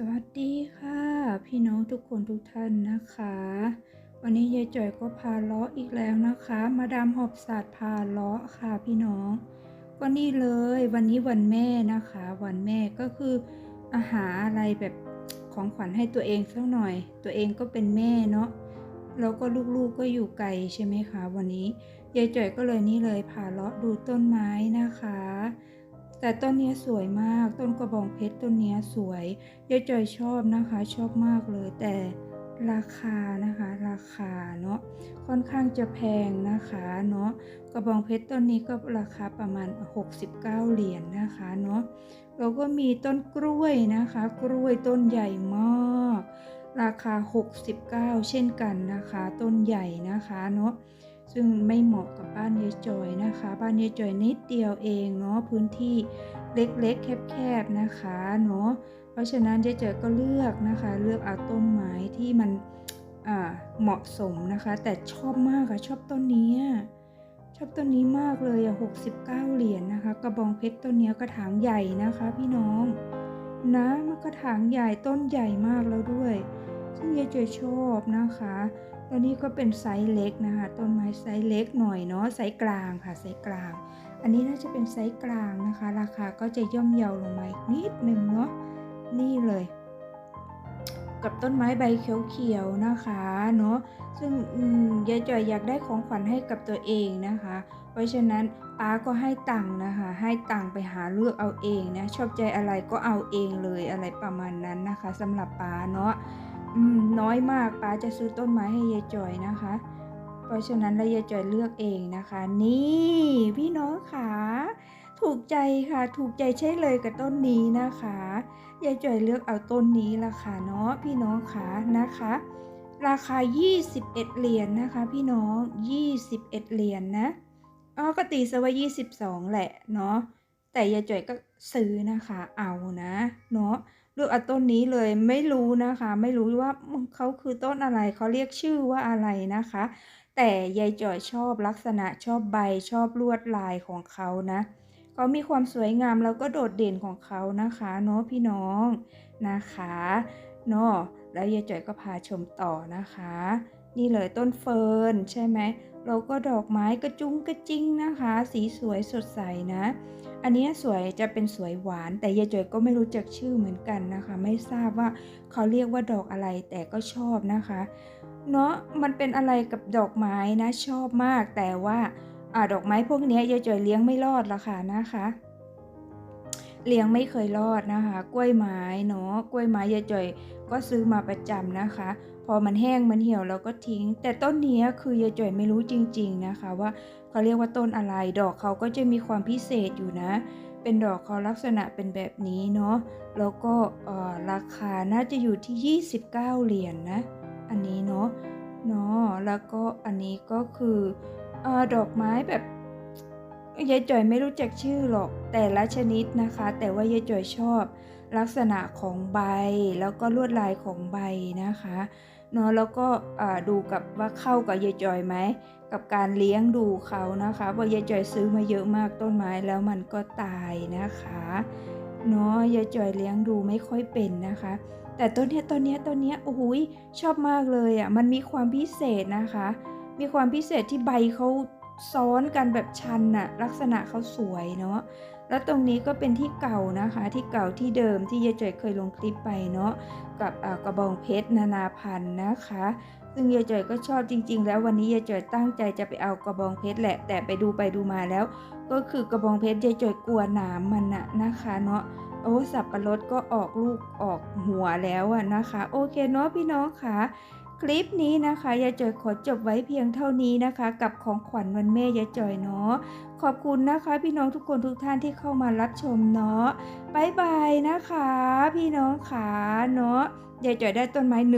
สวัสดีค่ะ พี่น้องทุกคนทุกท่านนะคะ วันนี้ยายจ่อยก็พาลาะอีกแล้วนะคะ มาดามหอบศาสตร์พาลาะค่ะพี่น้อง ก็นี่เลยวันนี้วันแม่นะคะ วันแม่ก็คืออาหารอะไรแบบของขวัญให้ตัวเองสักหน่อย ตัวเองก็เป็นแม่เนาะแล้วก็ลูกๆก็อยู่ไกลใช่ไหมคะวันนี้ยายจ่อยก็เลยนี่เลยพาลาะดูต้นไม้นะคะ แต่ต้นนี้สวยมาก ต้นกระบองเพชรต้นนี้สวยยายจอยชอบนะคะ ชอบมากเลย แต่ราคานะคะ ราคาเนาะค่อนข้างจะแพงนะคะเนาะกระบองเพชรต้นนี้ก็ราคาประมาณ 69 เหรียญนนะคะเนาะแล้วก็มีต้นกล้วยนะคะ กล้วยต้นใหญ่มาก ราคา 69 เช่นกันนะคะ ต้นใหญ่นะคะเนาะ ซึ่งไม่เหมาะกับบ้านยายจอยนะคะ บ้านยายจอยนิดเดียวเองเนาะพื้นที่เล็กๆ แคบๆนะคะเนาะเพราะฉะนั้นเจ๊เจอยก็เลือกนะคะ เลือกเอาต้นไม้ที่มันเหมาะสมนะคะ แต่ชอบมากอะชอบต้นนี้ชอบต้นนี้มากเลยอะ69 เหรียญนะคะ กระบองเพชรต้นเนี้กระถางใหญ่นะคะ พี่น้องนะมันกระถางใหญ่ต้นใหญ่มากแล้วด้วย ซึ่งยายจอยชอบนะคะแล้วนี่ก็เป็นไซส์เล็กนะคะ ต้นไม้ไซส์เล็กหน่อยเนาะไซส์กลางค่ะไซส์กลาง อันนี้น่าจะเป็นไซส์กลางนะคะ ราคาก็จะย่อมเยาลงมาอีกนิดนึงเนาะนี่เลย กับต้นไม้ใบเขียวๆนะคะเนาะซึ่งยายจอยอยากได้ของขวัญให้กับตัวเองนะคะ เพราะฉะนั้นป้าก็ให้ตังค์นะคะ ให้ตังค์ไปหาเลือกเอาเองนะชอบใจอะไรก็เอาเองเลยอะไรประมาณนั้นนะคะสำหรับป้าเนาะ อืมน้อยมากป้าจะซื้อต้นไม้ให้ยายจ่อยนะคะ เพราะฉะนั้นแล้วยายจ่อยเลือกเองนะคะ นี่พี่น้องค่ะถูกใจค่ะ ถูกใจใช่เลยกับต้นนี้นะคะยายจ่อยเลือกเอาต้นนี้ละค่ะเนาะพี่น้องค่ะนะคะ ราคา 21 เหรียญนนะคะ พี่น้อง 21 เหรียญนนะอ๋อก็ตีซะว่า22 แหละเนาะแต่ยายจ่อยก็ซื้อนะคะ เอานะ เนาะ เลือกเอาต้นนี้เลยไม่รู้นะคะ ไม่รู้ว่าเขาคือต้นอะไรเขาเรียกชื่อว่าอะไรนะคะ แต่ยายจ่อยชอบลักษณะชอบใบชอบลวดลายของเขานะเขามีความสวยงามแล้วก็โดดเด่นของเขานะคะเนาะพี่น้องนะคะเนาะแล้วยายจ่อยก็พาชมต่อนะคะ นี่เลยต้นเฟิร์นใช่ไหมแล้วก็ดอกไม้กระจุงกระจิงนะคะ สีสวยสดใสนะ อันนี้สวยจะเป็นสวยหวาน แต่ยายจอยก็ไม่รู้จักชื่อเหมือนกันนะคะ ไม่ทราบว่าเขาเรียกว่าดอกอะไรแต่ก็ชอบนะคะเนาะมันเป็นอะไรกับดอกไม้นะชอบมาก แต่ว่าอดอกไม้พวกนี้ยยายจอยเลี้ยงไม่รอดละค่ะนะคะเลี้ยงไม่เคยรอดนะคะ กล้วยไม้เนาะกล้วยไม้ยายจอยก็ซื้อมาประจำนะคะ พอมันแห้งมันเหี่ยวเราก็ทิ้ง แต่ต้นเนี้ยคือยายจ่อยไม่รู้จริง ๆนะคะ ว่าเขาเรียกว่าต้นอะไร ดอกเขาก็จะมีความพิเศษอยู่นะ เป็นดอกเขาลักษณะเป็นแบบนี้เนาะ แล้วก็เออราคาน่าจะอยู่ที่ 29 เหรียญนนะ อันนี้เนาะ เนาะ แล้วก็อันนี้ก็คืออดอกไม้แบบ ยายจ่อยไม่รู้จักชื่อหรอก แต่ละชนิดนะคะ แต่ว่ายายจ่อยชอบลักษณะของใบ แล้วก็ลวดลายของใบนะคะเนาะแล้วก็ดูกับว่าเข้ากับยายจ่อยไหมกับการเลี้ยงดูเขานะคะเพราะยายจ่อยซื้อมาเยอะมากต้นไม้แล้วมันก็ตายนะคะเนาะยายจ่อยเลี้ยงดูไม่ค่อยเป็นนะคะ แต่ต้นเนี้ยต้นเนี้ยต้นเนี้ยโอ้โหชอบมากเลยอะมันมีความพิเศษนะคะ มีความพิเศษที่ใบเขา ซ้อนกันแบบชันน่ะลักษณะเขาสวยเนาะแล้วตรงนี้ก็เป็นที่เก่านะคะ ที่เก่าที่เดิมที่ยายจ่อยเคยลงคลิปไปเนาะกับกระบองเพชรนานาพันธ์นะคะ ซึ่งยายจ่อยก็ชอบจริง ๆ แล้ววันนี้ยายจ่อยตั้งใจจะไปเอากระบองเพชรแหละ แต่ไปดูไปดูมาแล้ว ก็คือกระบองเพชรยายจ่อยกลัวหนามมันน่ะนะคะเนาะโอ้สับปะรดก็ออกลูกออกหัวแล้วอะนะคะ โอเคเนาะพี่น้องค่ะ คลิปนี้นะคะยายจอยขอจบไว้เพียงเท่านี้นะคะ กับของขวัญวันแม่ยายจอยเนาะขอบคุณนะคะ พี่น้องทุกคนทุกท่านที่เข้ามารับชมเนาะบายบายนะคะ พี่น้องขาเนาะยายจอยได้ต้นไม้หนึ่ง